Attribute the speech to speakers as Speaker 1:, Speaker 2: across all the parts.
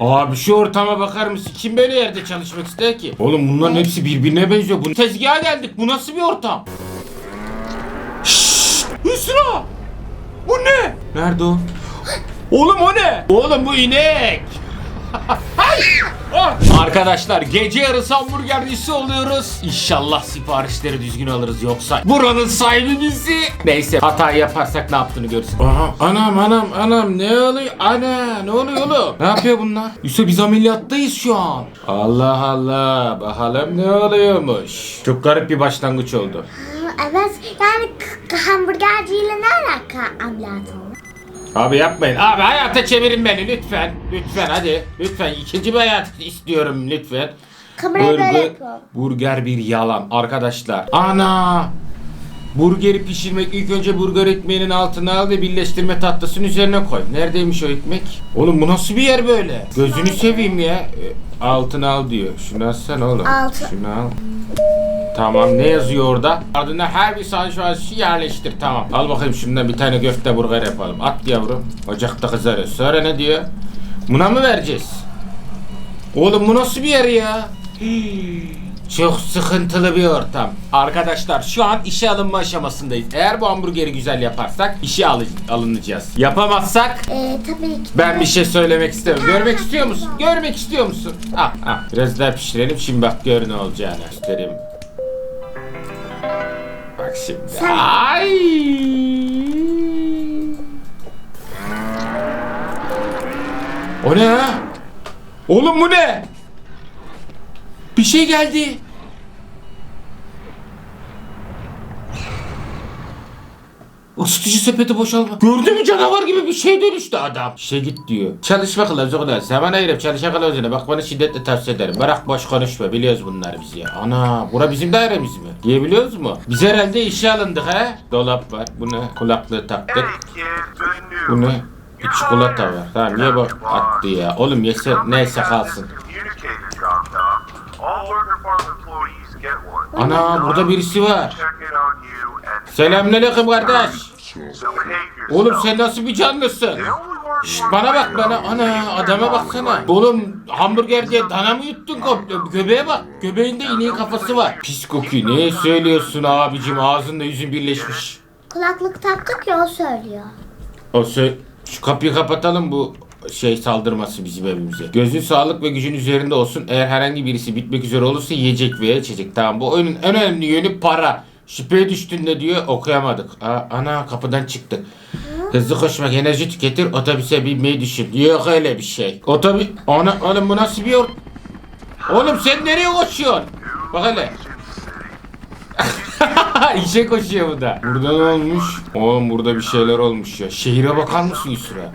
Speaker 1: Abi şu ortama bakar mısın? Kim böyle yerde çalışmak ister ki? Oğlum bunların hepsi birbirine benziyor. Bu tezgaha geldik. Bu nasıl bir ortam? Şşş! Hüsra! Bu ne? Nerede o? Oğlum o ne? Oğlum bu inek. Arkadaşlar gece yarısı hamburgercisi oluyoruz. İnşallah siparişleri düzgün alırız yoksa buranın sahibi bizi. Neyse hata yaparsak ne yaptığını görürsün. Aha, anam anam anam ne oluyor? Ana ne oluyor oğlum? Ne yapıyor bunlar? Yusuf biz ameliyattayız şu an. Allah Allah bakalım ne oluyormuş. Çok garip bir başlangıç oldu.
Speaker 2: Evet yani hamburgerciyle ne alaka ameliyat olmuş?
Speaker 1: Abi yapmayın. Abi hayata çevirin beni lütfen. Lütfen hadi. Lütfen ikinci bir hayat istiyorum lütfen.
Speaker 2: Kamerayı böyle
Speaker 1: Burger,
Speaker 2: yapıyor.
Speaker 1: burger bir yalan arkadaşlar. Ana! Burgeri pişirmek ilk önce burger ekmeğinin altına al ve birleştirme tahtasının üzerine koy. Neredeymiş o ekmek? Oğlum bu nasıl bir yer böyle? Gözünü seveyim ya. E, altına al diyor. Şunu alsana oğlum.
Speaker 2: Altı.
Speaker 1: Şunu al. Tamam ne yazıyor orada? Ardından her bir sanşuası yerleştir tamam. Al bakayım şundan bir tane köfte burger yapalım. At yavrum. Ocakta kızarıyor. Sonra ne diyor? Buna mı vereceğiz? Oğlum bu nasıl bir yer ya? Hii, Çok sıkıntılı bir ortam. Arkadaşlar şu an işe alınma aşamasındayız. Eğer bu hamburgeri güzel yaparsak işe alı- alınacağız. Yapamazsak
Speaker 2: Ee, tabii ki.
Speaker 1: ben bir şey söylemek istemiyorum. Görmek istiyor musun? Görmek istiyor musun? Ah ah. Biraz daha pişirelim. Şimdi bak gör ne olacağını göstereyim. Bak şimdi.
Speaker 2: Sen-
Speaker 1: Ay. O ne? Oğlum bu ne? Bir şey geldi. Isıtıcı sepeti boşalma. Gördün mü canavar gibi bir şey dönüştü adam. İşe git diyor. Çalışma kılavuzuna. Zaman ayırıp çalışa kılavuzuna. Bak bana şiddetle tavsiye ederim. Bırak boş konuşma. Biliyoruz bunlar bizi ya. Ana bura bizim dairemiz mi? Diyebiliyoruz mu? Biz herhalde işe alındık ha. Dolap var. Bu ne? Kulaklığı taktık.
Speaker 3: Hey kids, good
Speaker 1: Bu
Speaker 3: news.
Speaker 1: ne? Bir çikolata var. Tamam niye bak attı ya. Oğlum yese neyse kalsın. Ana burada birisi var. Selamünaleyküm kardeş. Oğlum sen nasıl bir canlısın? Şşt, bana bak bana ana adama baksana. Oğlum hamburger diye dana mı yuttun komple? Göbeğe bak. Göbeğinde ineğin kafası var. Pis kokuyor. Ne söylüyorsun abicim? Ağzınla yüzün birleşmiş.
Speaker 2: Kulaklık taktık ya o söylüyor.
Speaker 1: O sö- şu kapıyı kapatalım bu şey saldırması bizim evimize. Gözün sağlık ve gücün üzerinde olsun. Eğer herhangi birisi bitmek üzere olursa yiyecek veya içecek. Tamam bu oyunun en önemli yönü para. Şüpheye düştüğünde diyor okuyamadık. Aa, ana kapıdan çıktı. Hızlı koşmak enerji tüketir otobüse binmeyi düşün. Yok öyle bir şey. Otobüs... Ana oğlum bu nasıl bir. Oğlum sen nereye koşuyorsun? Bak hele. İşe koşuyor bu da. Burada ne olmuş? Oğlum burada bir şeyler olmuş ya. Şehire bakar mısın Yusra?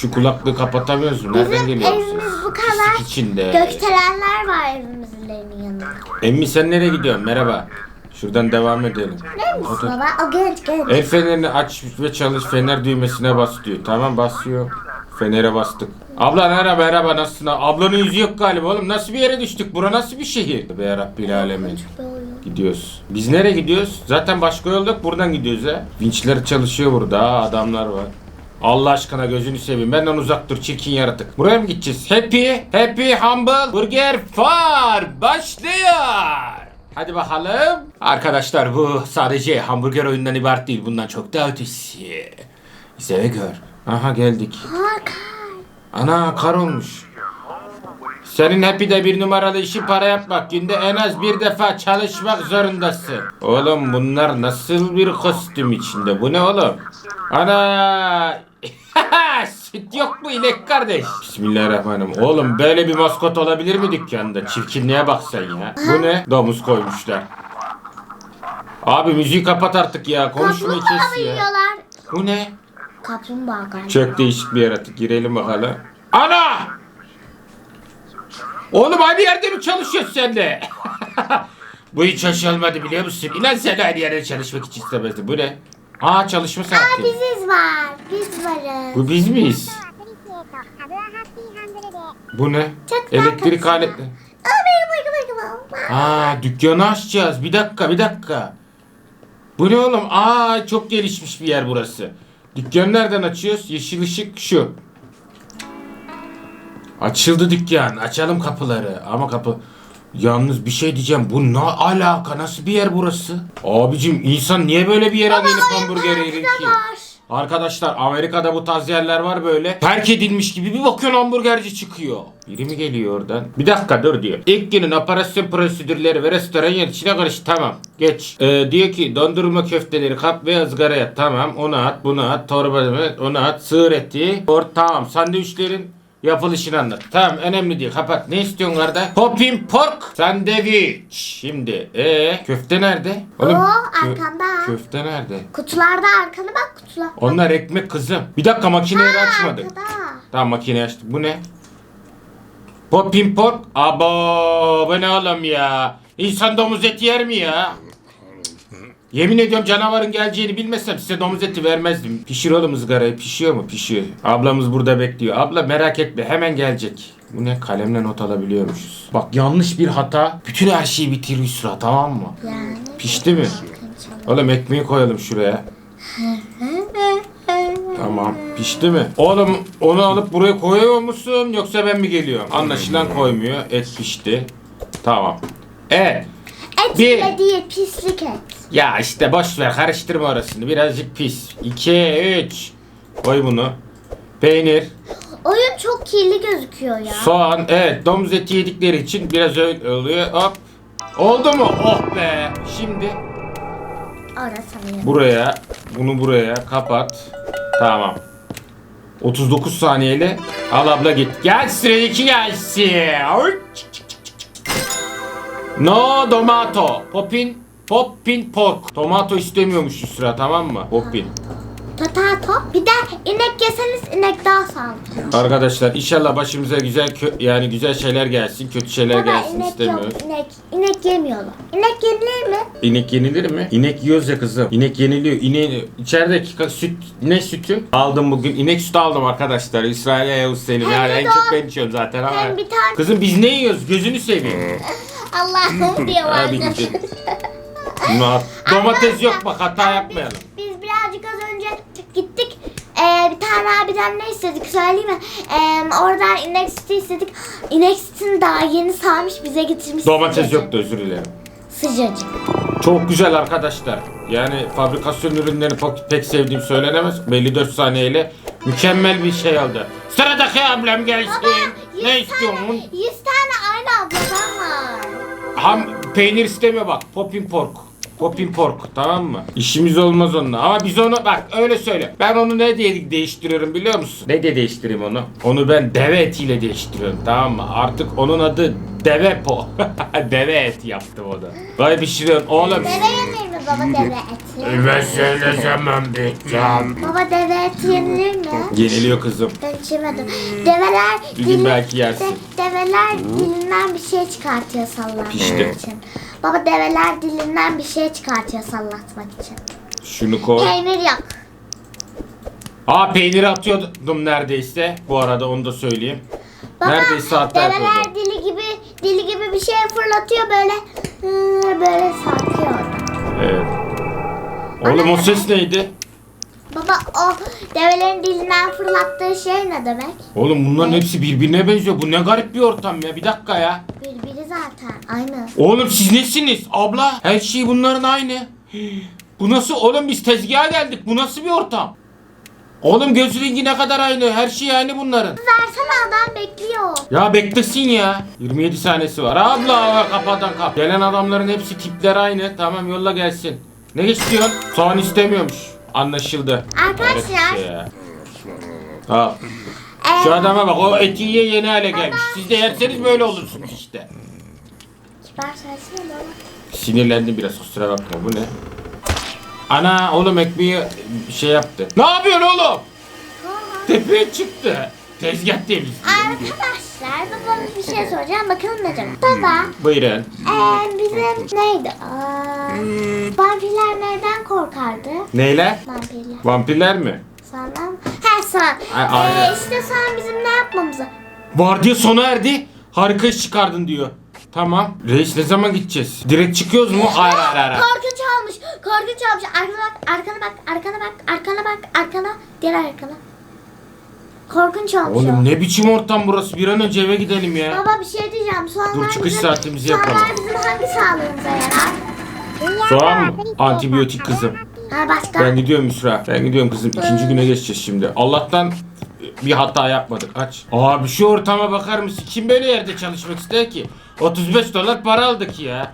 Speaker 1: Şu kulaklığı kapatamıyoruz mu? Nereden
Speaker 2: Bizim
Speaker 1: geliyor
Speaker 2: evimiz
Speaker 1: ses?
Speaker 2: bu kadar.
Speaker 1: Pislik içinde.
Speaker 2: Gökdelenler var evimizin yanında.
Speaker 1: Emmi sen nereye gidiyorsun? Merhaba. Şuradan devam edelim.
Speaker 2: Ne misin baba? O genç genç.
Speaker 1: El fenerini aç ve çalış. Fener düğmesine bas diyor. Tamam basıyor. Fenere bastık. Abla merhaba merhaba nasılsın? Ablanın yüzü yok galiba oğlum. Nasıl bir yere düştük? Bura nasıl bir şehir? Be Rabbil alemin. Gidiyoruz. Biz nereye gidiyoruz? Zaten başka yol yok. Buradan gidiyoruz ha. Vinçler çalışıyor burada. Ha, adamlar var. Allah aşkına gözünü seveyim. Benden uzak dur çirkin yaratık. Buraya mı gideceğiz? Happy, Happy Humble Burger Far başlıyor. Hadi bakalım. Arkadaşlar bu sadece hamburger oyundan ibaret değil. Bundan çok daha ötesi. İzle ve gör. Aha geldik. Ana kar olmuş. Senin Happy'de bir numaralı işi para yapmak. Günde en az bir defa çalışmak zorundasın. Oğlum bunlar nasıl bir kostüm içinde? Bu ne oğlum? Ana! Süt yok mu inek kardeş? Bismillahirrahmanirrahim. Oğlum böyle bir maskot olabilir mi dükkanda? Çirkinliğe bak sen ya. Bu ne? Domuz koymuşlar. Abi müziği kapat artık ya. Konuşmayı
Speaker 2: Kaplumbağa
Speaker 1: kes ya.
Speaker 2: yiyorlar.
Speaker 1: Bu ne?
Speaker 2: Kaplumbağa galiba.
Speaker 1: Çok değişik bir yaratık. Girelim bakalım. Ana! Oğlum aynı yerde mi çalışıyorsun sen de? Bu hiç hoş olmadı biliyor musun? İnan sen aynı yerde çalışmak için istemezdin. Bu ne? Aa çalışma
Speaker 2: Aa
Speaker 1: saati.
Speaker 2: biziz var. Biz varız.
Speaker 1: Bu biz miyiz? Bu ne?
Speaker 2: Çok
Speaker 1: Elektrik aletleri.
Speaker 2: Aa benim.
Speaker 1: Aa dükkanı açacağız. Bir dakika bir dakika. Bu ne oğlum? Aa çok gelişmiş bir yer burası. Dükkanı nereden açıyoruz? Yeşil ışık şu. Açıldı dükkan. Açalım kapıları. Ama kapı... Yalnız bir şey diyeceğim. Bu ne alaka? Nasıl bir yer burası? Abicim insan niye böyle bir yere gelip hamburger yer ki?
Speaker 2: var.
Speaker 1: Arkadaşlar Amerika'da bu tarz yerler var böyle. Terk edilmiş gibi bir bakıyorsun hamburgerci çıkıyor. Biri mi geliyor oradan? Bir dakika dur diyor. İlk günün operasyon prosedürleri ve restoran yönetişine karış. Tamam. Geç. Ee, diyor ki dondurma köfteleri kap ve ızgaraya. Tamam. Onu at. Bunu at. Torba onu at. Sığır eti. Or tamam. Sandviçlerin yapılışını anlat. Tamam önemli değil. Kapat. Ne istiyorsun kardeş? Popping pork sandviç. Şimdi ee köfte nerede?
Speaker 2: Oo,
Speaker 1: kö-
Speaker 2: arkanda.
Speaker 1: köfte nerede?
Speaker 2: Kutularda arkana bak kutular.
Speaker 1: Onlar ekmek kızım. Bir dakika makineyi açmadık.
Speaker 2: arkada.
Speaker 1: Tamam makineyi açtık. Bu ne? Popping pork. Abo bu ne oğlum ya? İnsan domuz eti yer mi ya? Yemin ediyorum canavarın geleceğini bilmesem size domuz eti vermezdim. Pişir oğlum ızgarayı. Pişiyor mu? Pişiyor. Ablamız burada bekliyor. Abla merak etme hemen gelecek. Bu ne? Kalemle not alabiliyormuşuz. Bak yanlış bir hata. Bütün her şeyi bitirir sıra tamam mı?
Speaker 2: Yani.
Speaker 1: Pişti mi? Oğlum ekmeği koyalım şuraya. Tamam. Pişti mi? Oğlum onu alıp buraya koyuyor musun yoksa ben mi geliyorum? Anlaşılan koymuyor. Et pişti. Tamam. Evet.
Speaker 2: Et
Speaker 1: Bir.
Speaker 2: değil pislik et.
Speaker 1: Ya işte boş ver karıştırma orasını. Birazcık pis. 2 3. Koy bunu. Peynir,
Speaker 2: Oyun çok kirli gözüküyor ya.
Speaker 1: soğan. Evet, domuz eti yedikleri için biraz öyle oluyor. Hop. Oldu mu? Oh be. Şimdi
Speaker 2: mı?
Speaker 1: Buraya, bunu buraya kapat. Tamam. 39 saniyeyle al abla git. Gel sıradaki gelsin. Oy. No tomato. Popin, popin pork. Tomato istemiyormuş şu sıra tamam mı? Popin.
Speaker 2: Potato. Bir de inek yeseniz inek daha sağlıklı.
Speaker 1: Arkadaşlar inşallah başımıza güzel kö- yani güzel şeyler gelsin. Kötü şeyler
Speaker 2: Baba
Speaker 1: gelsin
Speaker 2: inek
Speaker 1: istemiyoruz.
Speaker 2: yok inek. İnek yemiyorlar. İnek yenilir mi?
Speaker 1: İnek yenilir mi? İnek yiyoruz ya kızım. İnek yeniliyor. İne içerideki ka- süt ne sütü? Aldım bugün. İnek sütü aldım arkadaşlar. İsrail'e Yavuz Selim.
Speaker 2: Hem
Speaker 1: Yani
Speaker 2: de
Speaker 1: en
Speaker 2: doğal-
Speaker 1: çok ben içiyorum zaten ama.
Speaker 2: Hem bir tane-
Speaker 1: Kızım biz ne yiyoruz? Gözünü seveyim.
Speaker 2: Allah'ım diye.
Speaker 1: Abi gidelim. Domates yok bak hata yapmayalım.
Speaker 2: Biz, birazcık az önce gittik. Ee, bir tane abiden ne istedik söyleyeyim mi? Ee, oradan inek sütü istedik. İnek sütünü daha yeni sağmış bize getirmiş.
Speaker 1: Domates
Speaker 2: sıcacık.
Speaker 1: yoktu özür dilerim.
Speaker 2: Sıcacık.
Speaker 1: Çok güzel arkadaşlar. Yani fabrikasyon ürünlerini pek, pek sevdiğim söylenemez. Belli 4 saniyeyle mükemmel bir şey oldu. Sıradaki ablam gelsin.
Speaker 2: Baba 100
Speaker 1: ne istiyorsun?
Speaker 2: tane, 100 tane aynı abladan var.
Speaker 1: Ham peynir isteme bak. Popping pork. Popping pork tamam mı? İşimiz olmaz onunla. Ama biz onu bak öyle söyle. Ben onu ne diye değiştiriyorum biliyor musun? Ne diye değiştireyim onu? Onu ben deve etiyle değiştiriyorum tamam mı? Artık onun adı deve po. deve eti yaptım onu. Vay pişiriyorum oğlum.
Speaker 2: Deve yenir mi baba deve eti?
Speaker 1: Ben söyle zaman biteceğim.
Speaker 2: Baba deve eti yenilir mi?
Speaker 1: Yeniliyor kızım.
Speaker 2: Ben içemedim. Develer
Speaker 1: Bir gün belki yersin.
Speaker 2: de- develer dilinden bir şey çıkartıyor sallatmak
Speaker 1: Pişti.
Speaker 2: için. Baba develer dilinden bir şey çıkartıyor sallatmak için.
Speaker 1: Şunu koy.
Speaker 2: Peynir yok.
Speaker 1: Aa peyniri atıyordum neredeyse. Bu arada onu da söyleyeyim.
Speaker 2: Baba
Speaker 1: Neredeyse hatta
Speaker 2: develer
Speaker 1: yapıyordum.
Speaker 2: dili gibi dili gibi bir şey fırlatıyor böyle hı, böyle sarkıyor.
Speaker 1: Evet. Oğlum o ses neydi?
Speaker 2: Baba o develerin dilinden fırlattığı şey ne demek?
Speaker 1: Oğlum bunların hepsi birbirine benziyor. Bu ne garip bir ortam ya. Bir dakika ya.
Speaker 2: Birbiri zaten aynı.
Speaker 1: Oğlum siz nesiniz? Abla her şey bunların aynı. Bu nasıl? Oğlum biz tezgaha geldik. Bu nasıl bir ortam? Oğlum göz rengi ne kadar aynı. Her şey aynı bunların.
Speaker 2: Versene adam bekliyor.
Speaker 1: Ya beklesin ya. 27 saniyesi var. Abla kapıdan kap. Gelen adamların hepsi tipler aynı. Tamam yolla gelsin. Ne istiyorsun? Soğan istemiyormuş. Anlaşıldı.
Speaker 2: Arkadaşlar.
Speaker 1: Ya. Al.
Speaker 2: Ee,
Speaker 1: Şu adama bak o eti yiye yeni hale gelmiş. Siz de yerseniz böyle olursunuz işte. Sinirlendim biraz kusura bakma bu ne? Ana oğlum ekmeği şey yaptı. Ne yapıyorsun oğlum? Tepeye çıktı. Tezgah temiz.
Speaker 2: Arkadaşlar babama bir şey soracağım bakalım ne cevap. Baba
Speaker 1: Buyurun.
Speaker 2: ee, bizim neydi? Aa, vampirler neden korkardı?
Speaker 1: Neyle?
Speaker 2: Vampirler.
Speaker 1: Vampirler mi?
Speaker 2: Senden. He sen.
Speaker 1: Ay, aynen.
Speaker 2: Ee, işte sen bizim ne yapmamızı.
Speaker 1: Vardiya sona erdi. Harika iş çıkardın diyor. Tamam. Reis ne zaman gideceğiz? Direkt çıkıyoruz mu? Hayır hayır hayır.
Speaker 2: Korkunç almış. Korkunç almış. Arkana bak, arkana bak, arkana bak, arkana bak, arkana. Diğer arkana. Korkunç olmuş o.
Speaker 1: Oğlum ne biçim ortam burası? Bir an önce eve gidelim ya.
Speaker 2: Baba bir şey diyeceğim. Soğanlar
Speaker 1: Dur, çıkış
Speaker 2: bizim,
Speaker 1: saatimizi
Speaker 2: soğanlar
Speaker 1: yapalım.
Speaker 2: bizim hangi sağlığımıza yarar?
Speaker 1: Soğan mı? Antibiyotik kızım.
Speaker 2: Ha başka?
Speaker 1: Ben gidiyorum Müsra. Ben gidiyorum kızım. İkinci güne geçeceğiz şimdi. Allah'tan bir hata yapmadık. Aç. Abi şu ortama bakar mısın? Kim böyle yerde çalışmak ister ki? 35 dolar para aldık ya.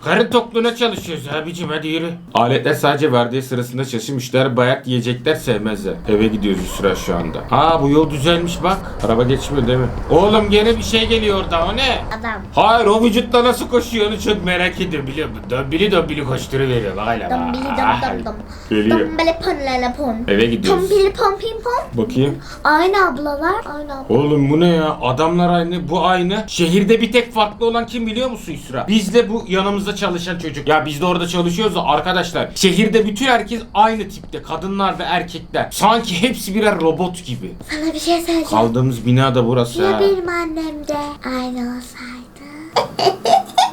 Speaker 1: Karın tokluğuna çalışıyoruz abicim hadi yürü. Aletler sadece vardiya sırasında çalışır. Müşteri bayat yiyecekler sevmezler. Eve gidiyoruz Yusra şu anda. Aa bu yol düzelmiş bak. Araba geçmiyor değil mi? Oğlum gene bir şey geliyor orada o ne?
Speaker 2: Adam.
Speaker 1: Hayır o vücutla nasıl koşuyor onu çok merak ediyorum biliyor musun? Dömbili dömbili koşturuveriyor bak hele bak.
Speaker 2: Dombili dom dom dom.
Speaker 1: Geliyor.
Speaker 2: Dombili pon lele pon.
Speaker 1: Eve gidiyoruz.
Speaker 2: Tompili pom pim pom.
Speaker 1: Bakayım.
Speaker 2: Aynı ablalar. Aynı abla.
Speaker 1: Oğlum bu ne ya? Adamlar aynı, bu aynı. Şehirde bir tek farklı olan kim biliyor musun Yusra? Bizle bu yanımızda çalışan çocuk. Ya biz de orada çalışıyoruz da arkadaşlar. Şehirde bütün herkes aynı tipte. Kadınlar ve erkekler. Sanki hepsi birer robot gibi.
Speaker 2: Sana bir şey söyleyeceğim.
Speaker 1: Kaldığımız bina da burası
Speaker 2: Ya
Speaker 1: ha.
Speaker 2: benim annem de aynı olsaydı.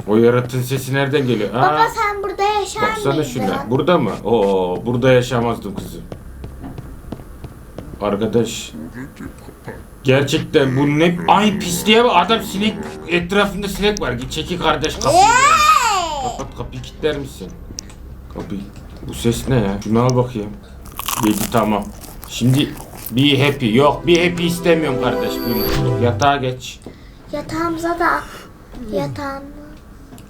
Speaker 1: O yaratığın sesi nereden geliyor?
Speaker 2: Baba
Speaker 1: Aa,
Speaker 2: sen burada yaşar
Speaker 1: baksana
Speaker 2: mıydın?
Speaker 1: şuna. Burada mı? Oo, burada yaşamazdım kızım. Arkadaş. Gerçekten bu ne? Ay pisliğe bak adam sinek etrafında sinek var. Git çeki kardeş kapıyı. Kapat kapıyı kilitler misin? Kapıyı. Bu ses ne ya? Şunu al bakayım. Yedi tamam. Şimdi bir happy. Yok bir happy istemiyorum kardeş. Bir mutluluk. Yatağa geç.
Speaker 2: Yatağımıza da yatağım.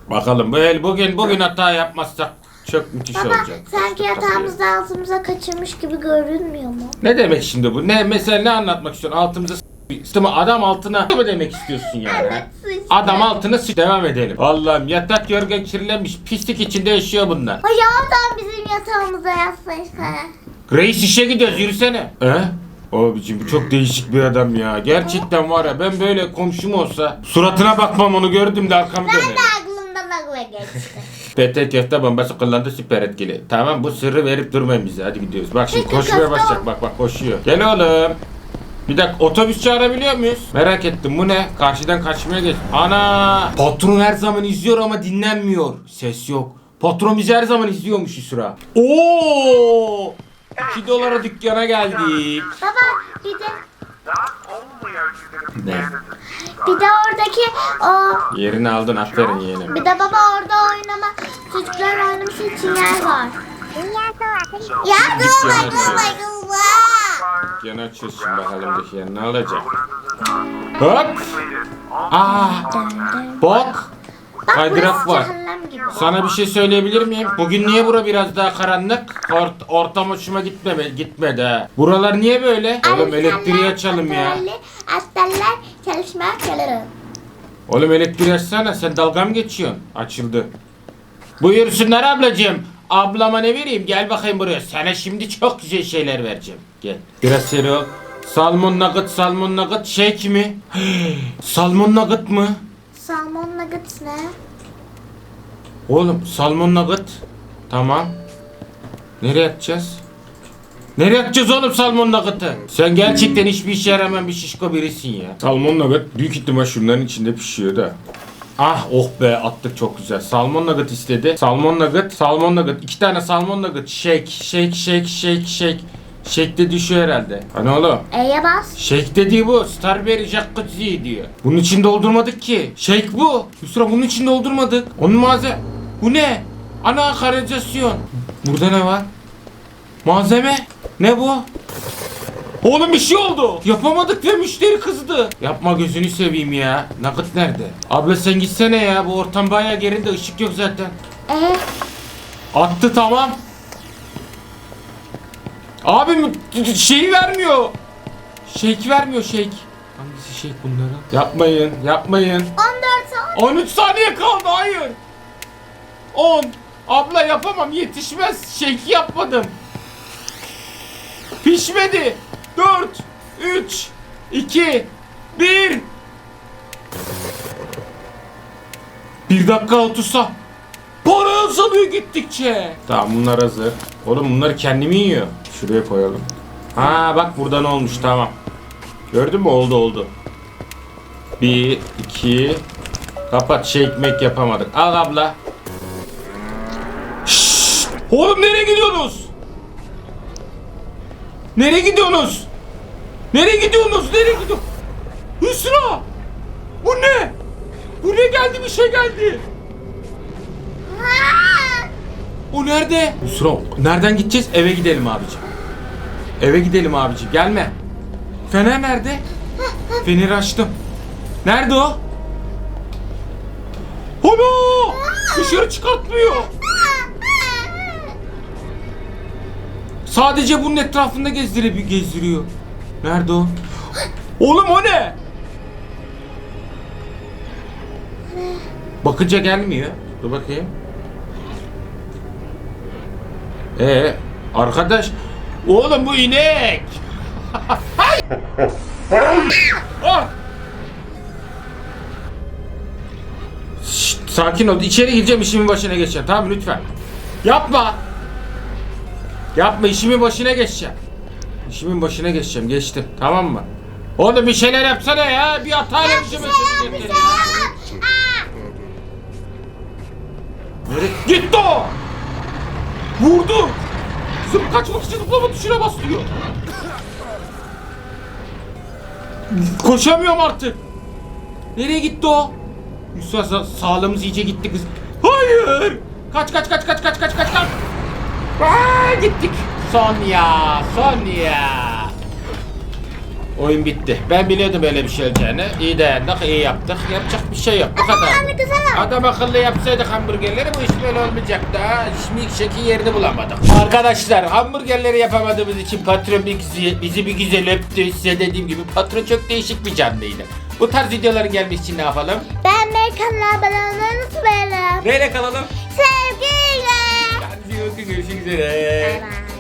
Speaker 1: Bakalım bu el bugün bugün hata yapmazsak çok müthiş
Speaker 2: Baba
Speaker 1: olacak.
Speaker 2: sanki yatağımızda altımıza kaçırmış gibi görünmüyor mu?
Speaker 1: Ne demek şimdi bu? Ne mesela ne anlatmak istiyorsun? Altımıza s- s- adam altına mı demek istiyorsun yani? ha?
Speaker 2: sıçtı.
Speaker 1: Adam altına s- devam edelim. Allah'ım yatak yorgan kirlenmiş pislik içinde yaşıyor bunlar.
Speaker 2: Ya adam bizim yatağımıza yatsaysa.
Speaker 1: Reis işe gidiyoruz yürüsene. He? Abicim bu çok değişik bir adam ya. Gerçekten var ya ben böyle komşum olsa suratına bakmam onu gördüm de arkamı
Speaker 2: Ben
Speaker 1: dönerim.
Speaker 2: de aklımdan akla geçti.
Speaker 1: PT köfte bombası kullandı süper etkili. Tamam bu sırrı verip durmayın bize. Hadi gidiyoruz. Bak şimdi
Speaker 2: Peki,
Speaker 1: koşmaya
Speaker 2: köfte
Speaker 1: başlayacak. Bak bak koşuyor. Gel oğlum. Bir dakika otobüs çağırabiliyor muyuz? Merak ettim bu ne? Karşıdan kaçmaya geç. Ana! Patron her zaman izliyor ama dinlenmiyor. Ses yok. Patron bizi her zaman izliyormuş Yusra. Oo! 2 dolara dükkana geldik.
Speaker 2: Baba bir de
Speaker 1: Ne?
Speaker 2: bir de oradaki o
Speaker 1: Yerini aldın aferin yeğenim.
Speaker 2: bir de baba orada oynama çocuklar oynaması için yer var. Ya
Speaker 1: Dükkanı
Speaker 2: dur
Speaker 1: açıyoruz.
Speaker 2: bak
Speaker 1: Dükkanı açıyoruz şimdi bakalım dükkanı ne olacak. Hop! Aa! Bak!
Speaker 2: Bak
Speaker 1: Kaydırak
Speaker 2: burası
Speaker 1: var.
Speaker 2: cehennem gibi.
Speaker 1: Sana bir şey söyleyebilir miyim? Bugün niye bura biraz daha karanlık? Ort- ortam hoşuma gitmeme gitmedi ha. Buralar niye böyle? Oğlum elektriği açalım ya.
Speaker 2: Aslanlar çalışmaya çalışır.
Speaker 1: Oğlum elektriği açsana sen dalga mı geçiyorsun? Açıldı. Buyursunlar ablacığım. Ablama ne vereyim? Gel bakayım buraya. Sana şimdi çok güzel şeyler vereceğim. Gel. Biraz seri ol. Salmon nugget, salmon nugget shake mi? salmon nugget mı?
Speaker 2: Salmon nuggets ne?
Speaker 1: Oğlum salmon nugget. Tamam. Nereye atacağız? Nereye atacağız oğlum salmon nugget'ı? Sen gerçekten hiçbir işe yaramayan bir şişko birisin ya. Salmon nugget büyük ihtimal şunların içinde pişiyor da. Ah oh be attık çok güzel. Salmon nugget istedi. Salmon nugget, salmon nugget. iki tane salmon nugget. Shake, shake, shake, shake, shake. De düşüyor herhalde. Hani oğlum?
Speaker 2: E'ye bas.
Speaker 1: Shake dediği bu. Starberry jacuzzi diyor. Bunun için doldurmadık ki. Shake bu. Yusra bunun için doldurmadık. Onun malzeme... Bu ne? Ana kanalizasyon. Burada ne var? Malzeme. Ne bu? Oğlum bir şey oldu. Yapamadık ve müşteri kızdı. Yapma gözünü seveyim ya. Nakit nerede? Abla sen gitsene ya. Bu ortam bayağı gerinde. ışık yok zaten.
Speaker 2: E
Speaker 1: Attı tamam. Abi mi- şeyi vermiyor. Shake vermiyor shake. Hangisi shake bunların? Yapmayın, yapmayın.
Speaker 2: 14 saat.
Speaker 1: 13 saniye kaldı hayır. 10. Abla yapamam yetişmez. Shake yapmadım. Pişmedi. 4 3 2 1 1 dakika 30 sa. Para azalıyor gittikçe. Tamam bunlar hazır. Oğlum bunları kendimi yiyor. Şuraya koyalım. Ha bak burada ne olmuş tamam. Gördün mü oldu oldu. 1 2 Kapat şey ekmek yapamadık. Al abla. Şşş! Oğlum nereye gidiyorsunuz? Nereye gidiyorsunuz? Nereye gidiyorsunuz? Nereye gidiyor? Hüsra! Bu ne? Buraya geldi bir şey geldi. O nerede? Hüsra nereden gideceğiz? Eve gidelim abicim. Eve gidelim abicim. Gelme. Fener nerede? Feneri açtım. Nerede o? Ana! Dışarı çıkartmıyor. Sadece bunun etrafında gezdire gezdiriyor. Nerede o? Oğlum o ne? Bakınca gelmiyor. Dur bakayım. Ee, arkadaş. Oğlum bu inek. Ah! Şşt, sakin ol. İçeri gireceğim işimin başına geçeceğim. Tamam mı? lütfen. Yapma. Yapma işimin başına geçeceğim. İşimin başına geçeceğim. Geçtim. Tamam mı? Oğlum bir şeyler yapsana ya. Bir işime
Speaker 2: yap, bir şey yap.
Speaker 1: Nereye? Gitti o! Vurdu! Zıp kaçmak için zıplama tuşuna bas diyor. Koşamıyorum artık. Nereye gitti o? Yusuf sa- sağlığımız iyice gitti kız. Hayır! Kaç kaç kaç kaç kaç kaç kaç kaç. Aa, gittik. Son ya, son ya. Oyun bitti. Ben biliyordum böyle bir şey olacağını. İyi dayandık, iyi yaptık. Yapacak bir şey yok. Bu kadar. Adam akıllı yapsaydık hamburgerleri bu iş böyle olmayacaktı ha. Milkshake'in yerini bulamadık. Arkadaşlar hamburgerleri yapamadığımız için patron bizi, bizi bir güzel öptü. Size dediğim gibi patron çok değişik bir canlıydı. Bu tarz videoların gelmesi için ne yapalım?
Speaker 2: Ben Amerikan'la abone olmayı unutmayalım.
Speaker 1: Neyle kalalım?
Speaker 2: Sevgiyle.
Speaker 1: İyi bakın. Görüşmek üzere.
Speaker 2: Bye bye.